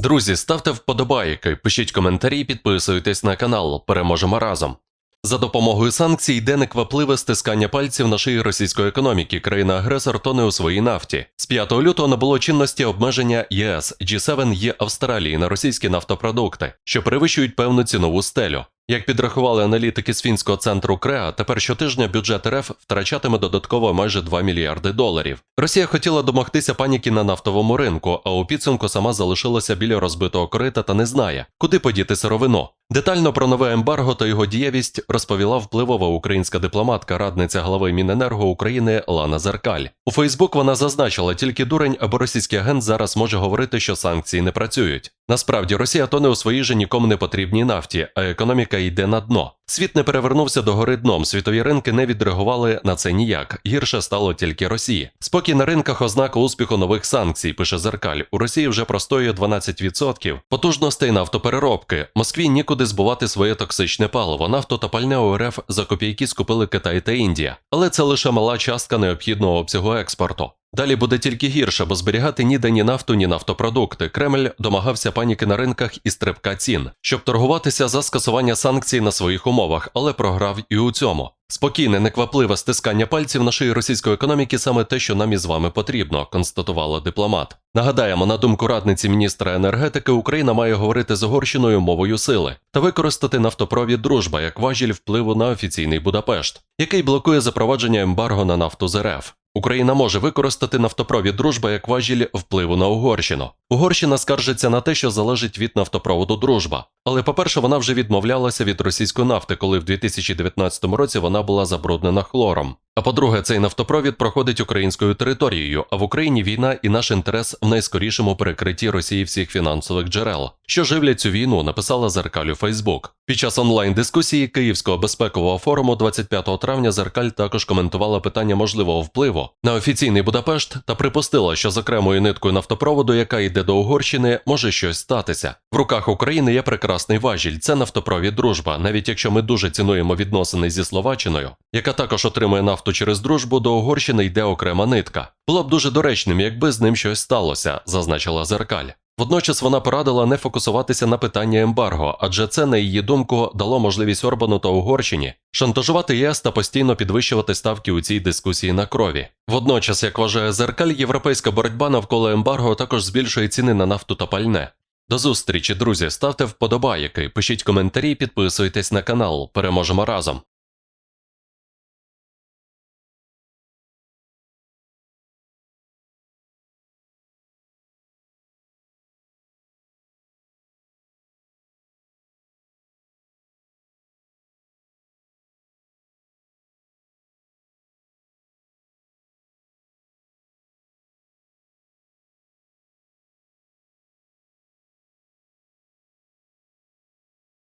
Друзі, ставте вподобайки, пишіть коментарі, підписуйтесь на канал. Переможемо разом. За допомогою санкцій йде неквапливе стискання пальців на шиї російської економіки. Країна-агресор тоне у своїй нафті. З 5 лютого набуло чинності обмеження ЄС G7 є Австралії на російські нафтопродукти, що перевищують певну цінову стелю. Як підрахували аналітики з фінського центру Креа, тепер щотижня бюджет РФ втрачатиме додатково майже 2 мільярди доларів. Росія хотіла домогтися паніки на нафтовому ринку, а у підсумку сама залишилася біля розбитого корита та не знає, куди подіти сировину. Детально про нове ембарго та його дієвість розповіла впливова українська дипломатка, радниця глави Міненерго України Лана Зеркаль. У Фейсбук вона зазначила, тільки дурень або російський агент зараз може говорити, що санкції не працюють. Насправді Росія тоне у своїй же нікому не потрібній нафті, а економіка йде на дно. Світ не перевернувся до гори дном. Світові ринки не відреагували на це ніяк. Гірше стало тільки Росії. Спокій на ринках ознака успіху нових санкцій. Пише Зеркаль. У Росії вже простоює 12% потужностей нафтопереробки. Москві нікуди збувати своє токсичне паливо. Нафту та пальне у РФ за копійки скупили Китай та Індія. Але це лише мала частка необхідного обсягу експорту. Далі буде тільки гірше, бо зберігати ніде ні нафту, ні нафтопродукти. Кремль домагався паніки на ринках і стрибка цін, щоб торгуватися за скасування санкцій на своїх умовах, але програв і у цьому. Спокійне, неквапливе стискання пальців на шиї російської економіки саме те, що нам із вами потрібно, констатувала дипломат. Нагадаємо, на думку радниці міністра енергетики, Україна має говорити з Угорщиною мовою сили та використати нафтопровід дружба як важіль впливу на офіційний Будапешт, який блокує запровадження ембарго на нафту з РФ. Україна може використати нафтопровід дружба як важіль впливу на Угорщину. Угорщина скаржиться на те, що залежить від нафтопроводу дружба. Але, по-перше, вона вже відмовлялася від російської нафти, коли в 2019 році вона була забруднена хлором. А по-друге, цей нафтопровід проходить українською територією, а в Україні війна і наш інтерес в найскорішому перекритті Росії всіх фінансових джерел, що живлять цю війну, написала Зеркаль у Фейсбук. Під час онлайн-дискусії Київського безпекового форуму 25 травня Зеркаль також коментувала питання можливого впливу на офіційний Будапешт та припустила, що з окремою ниткою нафтопроводу, яка йде до Угорщини, може щось статися. В руках України є прекрасний важіль. Це нафтопровід дружба, навіть якщо ми дуже цінуємо відносини зі Словаччиною, яка також отримує нафту через дружбу, до Угорщини йде окрема нитка. Було б дуже доречним, якби з ним щось сталося, зазначила Зеркаль. Водночас вона порадила не фокусуватися на питання ембарго, адже це, на її думку, дало можливість Орбану та Угорщині шантажувати ЄС та постійно підвищувати ставки у цій дискусії на крові. Водночас, як вважає Зеркаль, європейська боротьба навколо ембарго також збільшує ціни на нафту та пальне. До зустрічі, друзі, ставте вподобайки, пишіть коментарі, підписуйтесь на канал. Переможемо разом.